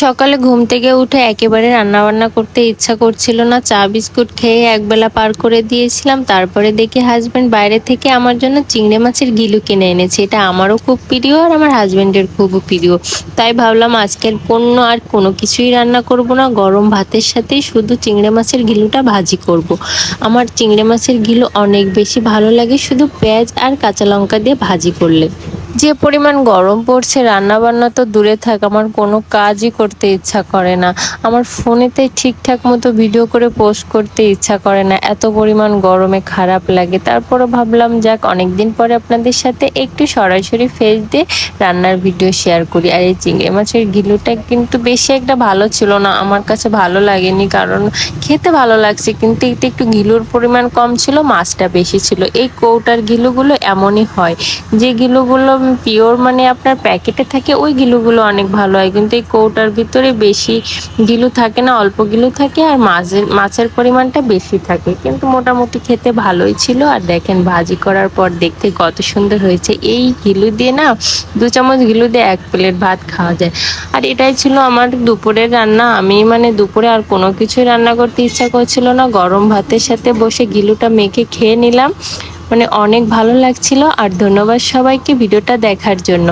সকালে ঘুম থেকে উঠে একেবারে রান্না বান্না করতে ইচ্ছা করছিল না। চা বিস্কুট খেয়ে একবেলা পার করে দিয়েছিলাম। তারপরে দেখি হাজব্যান্ড বাইরে থেকে আমার জন্য চিংড়ি মাছের গিলু কিনে এনেছে। এটা আমারও খুব প্রিয় আর আমার হাজব্যান্ডের খুব প্রিয়। তাই ভাবলাম আজকের পণ্য আর কোনো কিছুই রান্না করব না। গরম ভাতের সাথেই শুধু চিংড়ি মাছের গিলুটা ভাজি করব। আমার চিংড়ি মাছের গিলু অনেক বেশি ভালো লাগে শুধু পেঁয়াজ আর কাঁচা লঙ্কা দিয়ে ভাজি করলে। যে পরিমাণ গরম পড়ছে রান্না বান্না তো দূরে থাক, আমার কোনো কাজই করতে ইচ্ছা করে না। আমার ফোনেতে ঠিকঠাক মতো ভিডিও করে পোস্ট করতে ইচ্ছা করে না। এত পরিমাণ গরমে খারাপ লাগে। তারপরও ভাবলাম, যাক অনেক দিন পরে আপনাদের সাথে একটু সরাসরি ফেস দিয়ে রান্নার ভিডিও শেয়ার করি। আর এই চিংড়ি মাছের গিলুটা কিন্তু বেশি একটা ভালো ছিল না। আমার কাছে ভালো লাগেনি, কারণ খেতে ভালো লাগছে, কিন্তু এতে একটু গিলুর পরিমাণ কম ছিল, মাছটা বেশি ছিল। এই কৌটার গিলুগুলো এমনই হয়। যে গিলুগুলো পিওর মানে আপনার প্যাকেটে থাকে, ওই গিলুগুলো অনেক ভালো হয়। কিন্তু এই কৌটার ভিতরে বেশি গিলু থাকে না, অল্প গিলু থাকে আর মাছের মাছের পরিমাণটা বেশি থাকে। কিন্তু মোটামুটি খেতে ভালোই ছিল। আর দেখেন ভাজি করার পর দেখতে কত সুন্দর হয়েছে। এই গিলু দিয়ে না, দু চামচ গিলু দিয়ে এক প্লেট ভাত খাওয়া যায়। আর এটাই ছিল আমার দুপুরের রান্না। আমি মানে দুপুরে আর কোনো কিছুই রান্না করতে ইচ্ছা করছিল না। গরম ভাতের সাথে বসে গিলুটা মেখে খেয়ে নিলাম। মানে অনেক ভালো লাগছিল আর ধন্যবাদ সবাইকে ভিডিওটা দেখার জন্য।